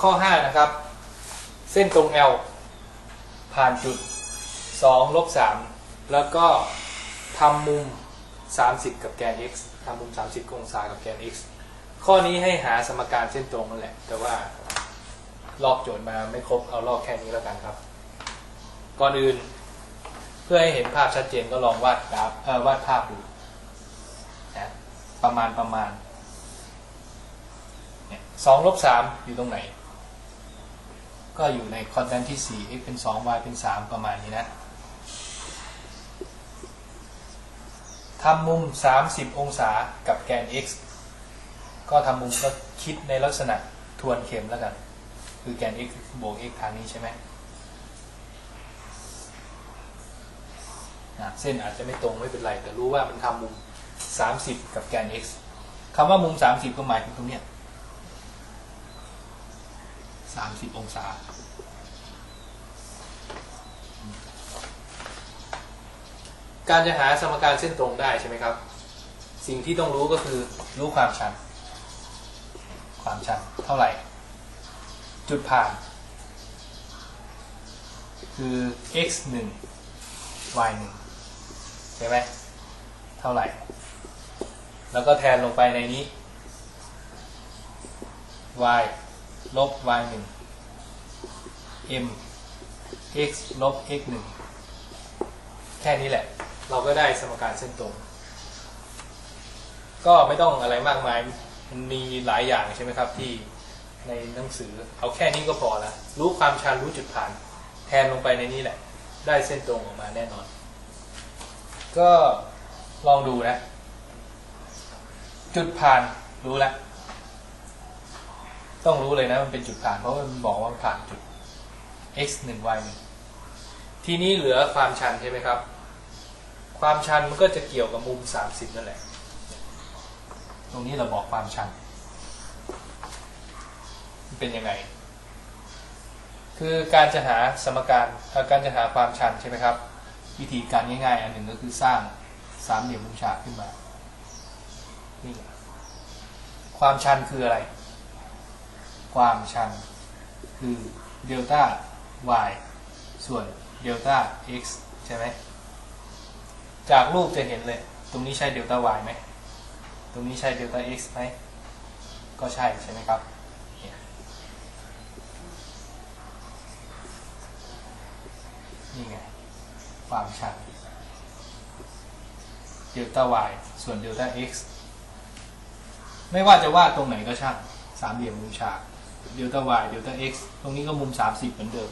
ข้อ 5 นะครับ เส้นตรง L ผ่านจุด 2 ลบ 3 แล้วก็ทำมุม 30 กับแกน x ทำมุม 30 องศากับแกน x ข้อนี้ให้หาสมการเส้นตรงนั่นแหละ แต่ว่าลอกโจทย์มาไม่ครบ เอาลอกแค่นี้แล้วกันครับ ก่อนอื่นเพื่อให้เห็นภาพชัดเจนก็ลองวาดกราฟวาดภาพดูนะประมาณประมาณสองลบสามอยู่ตรงไหน ก็อยู่ในคอนแทนที่ 4 x เป็น 2 y เป็น 3 ประมาณนี้นะทำมุม 30 องศากับแกน x ก็ทำมุมก็คิดในลักษณะทวนเข็มแล้วกัน คือแกน x บวก x ทางนี้ใช่ไหมนะเส้นอาจจะไม่ตรงไม่เป็นไร แต่รู้ว่ามันทำมุม 30 กับแกน x คำว่ามุม 30 ก็หมายถึงตรงเนี้ย 30 องศา การจะหาสมการเส้นตรงได้ใช่ไหมครับ สิ่งที่ต้องรู้ก็คือรู้ความชัน ความชันเท่าไหร่ จุดผ่าน คือ x 1 y 1ใช่ไหมเท่าไหร่ แล้วก็แทนลงไปในนี้ y ลบ y 1 m x ลบ x 1แค่นี้แหละ เราก็ได้สมการเส้นตรง ก็ไม่ต้องอะไรมากมาย มันมีหลายอย่างใช่ไหมครับที่ในหนังสือ เอาแค่นี้ก็พอละรู้ความชันรู้จุดผ่าน แทนลงไปในนี้แหละ ได้เส้นตรงออกมาแน่นอน ก็ลองดูนะ จุดผ่านรู้แล้ว ต้องรู้เลยนะมันเป็นจุดผ่าน เพราะมันบอกว่าผ่านจุด x 1 y 1ทีนี้เหลือความชันใช่ไหมครับ ความชันมันก็จะเกี่ยวกับมุม 30 นั่นแหละ ตรงนี้เราบอกความชัน มันเป็นยังไง คือการจะหาสมการการจะหาความชันใช่ไหมครับ วิธีการง่ายๆ อันหนึ่งก็คือสร้างสามเหลี่ยมมุมฉากขึ้นมานี่ความชันคืออะไร ความชัน คือเดลต้า y ส่วนเดลต้า x ใช่ไหมจากรูปจะเห็นเลย ตรงนี้ใช่เดลต้า y ไหม ตรงนี้ใช่เดลต้า x ไหม ก็ใช่ใช่ไหมครับ นี่ยนี่ไง ความชันเดลต้า y ส่วนเดลต้า x ไม่ว่าจะวาดตรงไหนก็ช่าง สามเหลี่ยมมุมฉาก เดลต้า y เดลต้า x ตรงนี้ก็มุม30เหมือนเดิม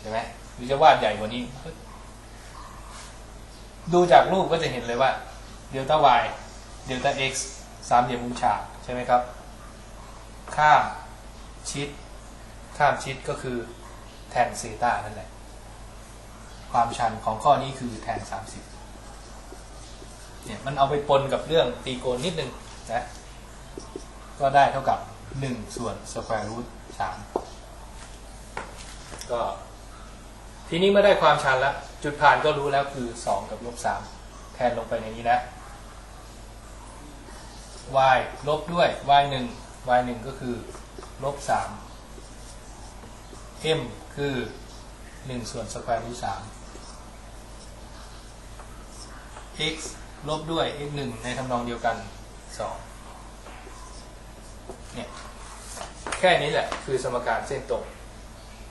ใช่ไหมหรือจะวาดใหญ่กว่านี้ ดูจากรูปก็จะเห็นเลยว่าเดลต้า y เดลต้า x สามเหลี่ยมมุมฉากใช่ไหมครับ ข้ามชิด ข้ามชิดก็คือแทนเซตานั่นแหละ ความชันของข้อนี้คือแทน30เนี่ยมันเอาไปปนกับเรื่องตีโกณนิดนึงนะก็ได้เท่ากับ 1ส่วนสแควร์รูท3ก็ ทีนี้เมื่อได้ความชันแล้ว จุดผ่านก็รู้แล้วคือ2กับลบ3แทนลงไปในนี้นะ y ลบด้วย y 1 y 1ก็คือลบ3 m คือ1ส่วนสแควร์รูท3 x ลบด้วย x 1ในทำนองเดียวกัน 2 เนี่ยแค่นี้แหละคือสมการเส้นตรง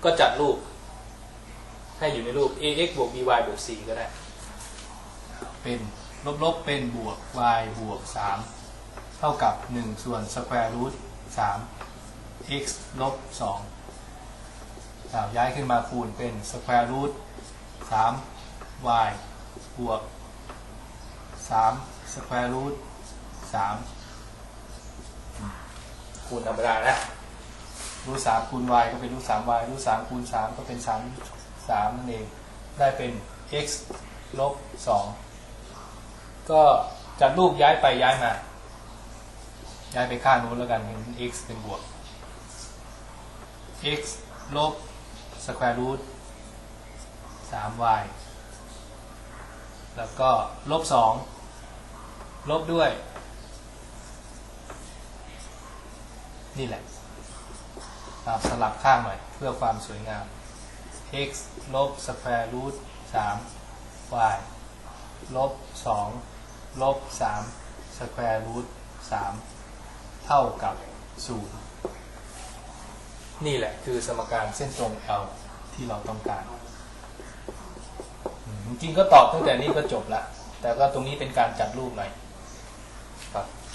ก็จัดรูป ให้อยู่ในรูป ax บวก by บวก c ก็ได้ เป็นลบๆเป็นบวก y บวก 3 เท่ากับ 1 ส่วนสแควร์รูท3 x ลบ2อ่าย้ายขึ้นมาคูณเป็นสแควร์รูท3 y บวก3สแควร์รูท3 คูณธรรมดานะรูทสามคูณ y ก็เป็นรูทสาม y รูทสามคูณสามก็เป็นสามสามนั่นเอง ได้เป็น x ลบสองก็จากรูปย้ายไปย้ายมา ย้ายไปข้างนู้นแล้วกันเห็น x เป็นบวก x ลบสแควร์รูทสาม y แล้วก็ลบสองลบด้วย นี่แหละอ่าสลับข้างหน่อย เพื่อความสวยงาม x ลบ square root 3 y ลบ2ลบ3 square root 3เท่ากับ0นี่แหละคือสมการเส้นตรง L ที่เราต้องการ จริงก็ตอบตั้งแต่นี้ก็จบละแต่ก็ตรงนี้เป็นการจัดรูปหน่อย